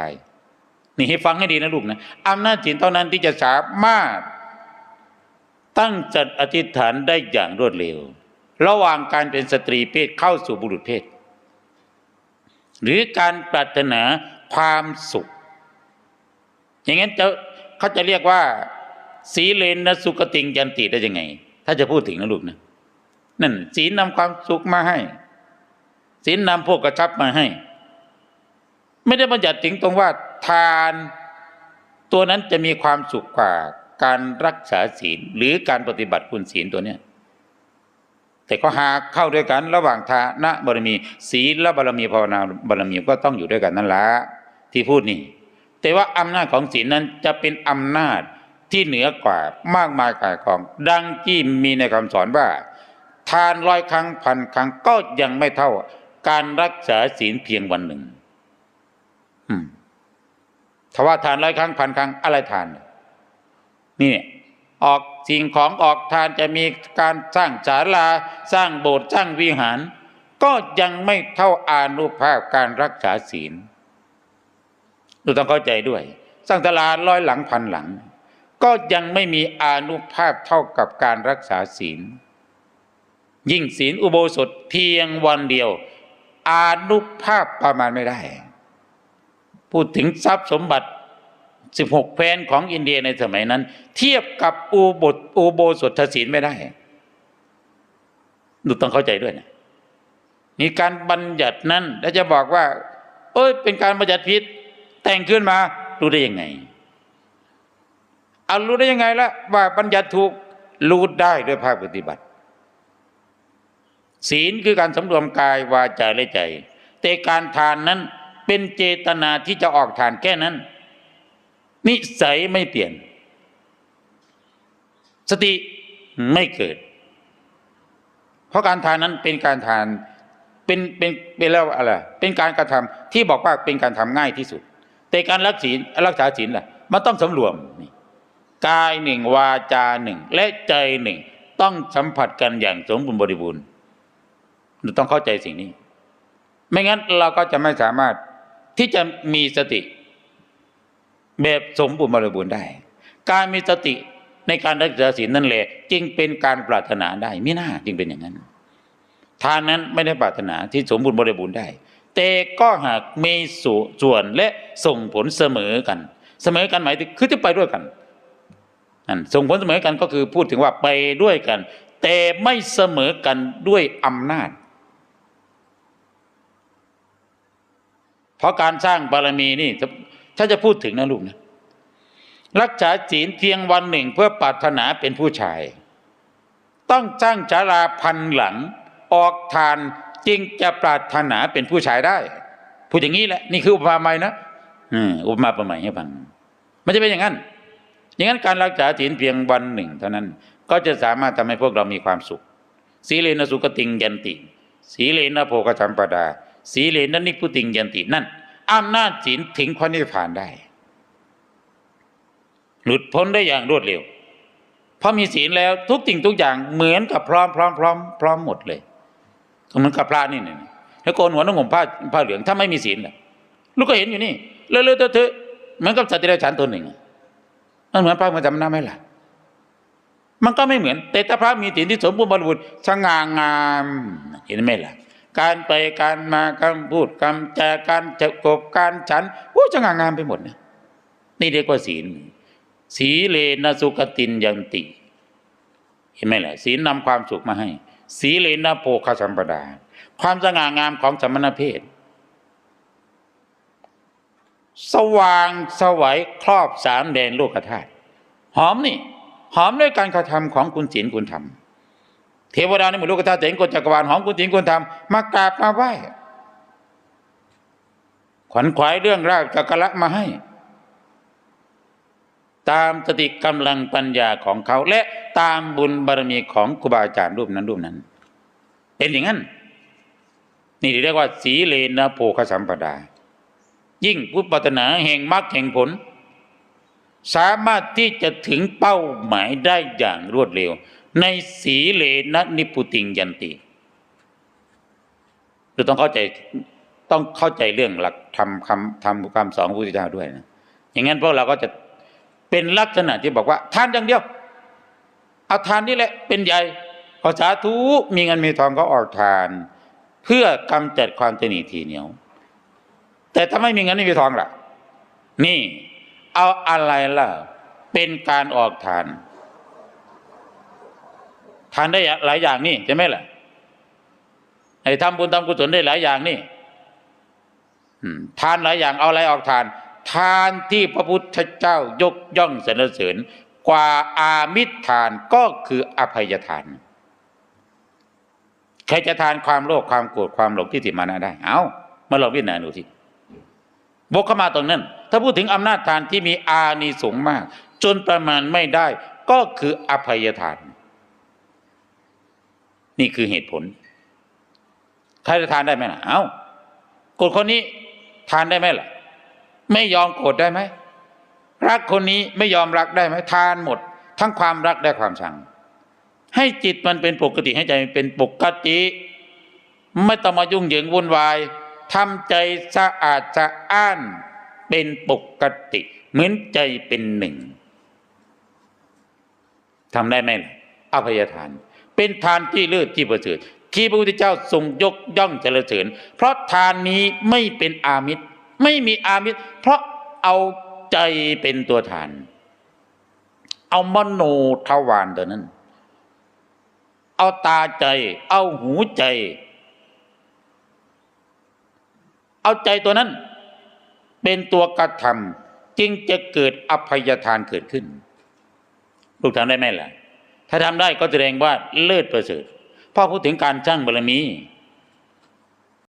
ท้ายนี่ให้ฟังให้ดีนะลูกนะอำนาจศีลเท่านั้นที่จะสามารถ ตั้งจัดอธิษฐานได้อย่างรวดเร็ว ระหว่างการเป็นสตรีเพศเข้าสู่บุรุษเพศ หรือการปรารถนาความสุข อย่างนั้นจะเขาจะเรียกว่า สีเลนนสุกติงยันติได้ยังไง ถ้าจะพูดถึงนะลูกนะนั่นศีลนำความสุขมาให้ศีลนำพวกกระชับมาให้ ไม่ได้บัญญัติถึงตรงว่าทาน ตัวนั้นจะมีความสุขกว่าการรักษาศีลหรือการปฏิบัติคุณศีลตัวเนี้ยแต่ก็หากเข้าด้วยกันระหว่างทานะบารมี ศีลและบารมีภาวนาบารมีก็ต้องอยู่ด้วยกันนั่นละที่พูดนี่ แต่ว่าอำนาจของศีลนั้นจะเป็นอำนาจที่เหนือกว่ามากมายกายกอง ดังที่มีในคำสอนว่า ทานร้อยครั้งพันครั้งก็ยังไม่เท่า การรักษาศีลเพียงวันหนึ่ง ถ้าว่าทานร้อยครั้งพันครั้งอะไรทาน นี่ออกสิ่งของออกทานจะมีการสร้างศาลาสร้างโบสถ์สร้างวิหาร ก็ยังไม่เท่าอานุภาพการรักษาศีลเราต้องเข้าใจด้วย สร้างตลาดร้อยหลังพันหลัง ก็ยังไม่มีอานุภาพเท่ากับการรักษาศีล ยิ่งศีลอุโบสถเพียงวันเดียว อานุภาพประมาณไม่ได้ พูดถึงทรัพย์สมบัติ 16แคว้นของอินเดียในสมัยนั้น เทียบกับอุโบสถอุโบสถศีลไม่ได้ดูต้องเข้าใจด้วยนะมีการบัญญัตินั้นแล้วจะบอกว่า เอ้ย เป็นการบัญญัติผิดแต่งขึ้นมารู้ได้ยังไงเอารู้ได้ยังไงละว่าบัญญัติถูกรู้ได้ด้วยภาคปฏิบัติ ศีลคือการสำรวมกายวาจาและใจ แต่การทานนั้น เป็นเจตนาที่จะออกทานแค่นั้น นิสัยไม่เปลี่ยน สติไม่เกิด เพราะการทานนั้นเป็นการทานเป็นเป็นเป็นแล้วอะไรเป็นการกระทำที่บอกว่าเป็นการทำง่ายที่สุด แต่การรักศีลรักษาศีลล่ะมันต้องสำรวมนี่กายหนึ่งวาจาหนึ่ง และใจหนึ่งต้องสัมผัสกันอย่างสมบูรณ์บริบูรณ์เราต้องเข้าใจสิ่งนี้ ไม่งั้นเราก็จะไม่สามารถ ที่จะมีสติ แบบสมบูรณ์บริบูรณ์ได้ การมีสติในการรักษาศีลนั่นแหละ จึงเป็นการปรารถนาได้ไม่น่าจึงเป็นอย่างนั้น ทานนั้นไม่ได้ปรารถนาที่สมบูรณ์บริบูรณ์ได้ แต่ก็หากมีส่วนและส่งผลเสมอกัน เสมอกันหมายถึงคือจะไปด้วยกันนั่นส่งผลเสมอกันก็คือพูดถึงว่าไปด้วยกัน แต่ไม่เสมอกันด้วยอำนาจ เพราะการสร้างบารมีนี่ถ้าจะพูดถึงนะลูกนะรักษาศีลเพียงวันหนึ่งเพื่อปรารถนาเป็นผู้ชาย ต้องสร้างจาราพันหลัง ออกทานจึงจะปรารถนาเป็นผู้ชายได้ พูดอย่างนี้แหละ นี่คืออุปมาใหม่นะอืมอุปมาประใหม่ให้ฟัง มันจะเป็นอย่างนั้น อย่างนั้นการรักษาศีลเพียงวันหนึ่ง เท่านั้น ก็จะสามารถทำให้พวกเรามีความสุข สีเลนะสุกติงยันติ สีเลนะโภคสัมปดา สีเลนะนิพุติงยันตินั่นอำนาจศีลถึงพระนิพพานได้ หลุดพ้นได้อย่างรวดเร็วพอมีศีลแล้วทุกสิ่งทุกอย่างเหมือนกับพร้อมพร้อมพร้อมพร้อมหมดเลยเหมือนกับพระนี่นี่แล้วโกนหัวนุ่งห่มผ้าผ้าเหลืองถ้าไม่มีศีลล่ะลูกก็เห็นอยู่นี่เลอะเลอะเทอะเหมือนกับสัตว์ที่ไรฉันตัวหนึ่งมันเหมือนพระมันจำหน้าไหมล่ะ มันก็ไม่เหมือน แต่ถ้าพระมีศีลที่สมบูรณ์บริบูรณ์สง่างามเห็นไหมล่ะ การไปการมาการพูดคำจาการจะกบการฉันโอ้สง่างามไปหมดนะนี่เรียกว่าศีลสีเลนะสุขตินยันติ เห็นไหมล่ะศีลนำความสุขมาให้สีเลนะโภคสัมปดา ความสง่างามของสมณเพศ สว่างสวัยครอบสามแดนโลกธาตุหอมนี่ หอมด้วยการกระทำของคุณศีลคุณธรรม เทวดาในหมู่โลกธาตุเห็นกฎจักรวาลหอมคุณศีลคุณธรรมมากราบมาไหว้ขวัญขวายเรื่องราวจักระมาให้ ตามสติกำลังปัญญาของเขา และตามบุญบารมีของครูบาอาจารย์รูปนั้นรูปนั้น เป็นอย่างนั้น นี่เรียกว่า สีเลนะโภคสัมปดา ยิ่งผู้ปรารถนาแห่งมรรคแห่งผล สามารถที่จะถึงเป้าหมายได้อย่างรวดเร็ว ในสีเลนะนิพุติงยันติเราต้องเข้าใจต้องเข้าใจเรื่องหลักทำคำทำคำสอนของพระพุทธเจ้าด้วยนะอย่างนั้นพวกเราก็จะเป็นลักษณะที่บอกว่า ทานอย่างเดียวเอาทานนี่แหละเป็นใหญ่ขอสาธุมีเงินมีทองก็ออกทาน เพื่อกำจัดความตนีทีเหนียว แต่ถ้าไม่มีเงินไม่มีทองล่ะ นี่ เอาอะไรล่ะ เป็นการออกทาน ทานได้หลายอย่างนี่ใช่ไหมล่ะไอ้ทำบุญทำกุศลได้หลายอย่างนี่ทานหลายอย่างเอาอะไรออกทาน ทานที่พระพุทธเจ้ายกย่องสรรเสริญ กว่าอามิตรทานก็คืออภัยทานใครจะทานความโลภความโกรธความหลงที่ติมานะได้ เอามาลองพิจารณาดูสิบกเข้ามาตรงนั้น ถ้าพูดถึงอำนาจทานที่มีอานิสงส์มาก จนประมาณไม่ได้ ก็คืออภัยทาน นี่คือเหตุผล ใครจะทานได้ไหมล่ะ เอาโกรธคนนี้ทานได้ไหมล่ะ ไม่ยอมโกรธได้ไหม รักคนนี้ไม่ยอมรักได้ไหมทานหมด ทั้งความรักและความชัง ให้จิตมันเป็นปกติให้ใจมันเป็นปกติ ไม่ต้องมายุ่งเหยิงวุ่นวายทำใจสะอาดสะอ้านเป็นปกติ เหมือนใจเป็นหนึ่งทำได้ไหมล่ะอภัยทาน เป็นทานที่เลิศที่ประเสริฐที่พระพุทธเจ้าทรงยกย่องเจริญเสริญเพราะทานนี้ไม่เป็นอามิตร ไม่มีอามิตร เพราะเอาใจเป็นตัวทาน เอามโนทวารตัวนั้น เอาตาใจ เอาหูใจ เอาใจตัวนั้น เป็นตัวกระทำจึงจะเกิดอภัยทานเกิดขึ้น ลูกทำได้ไหมล่ะ ถ้าทำได้ก็แสดงว่าเลิศประเสริฐพ่อพูดถึงการสร้างบารมี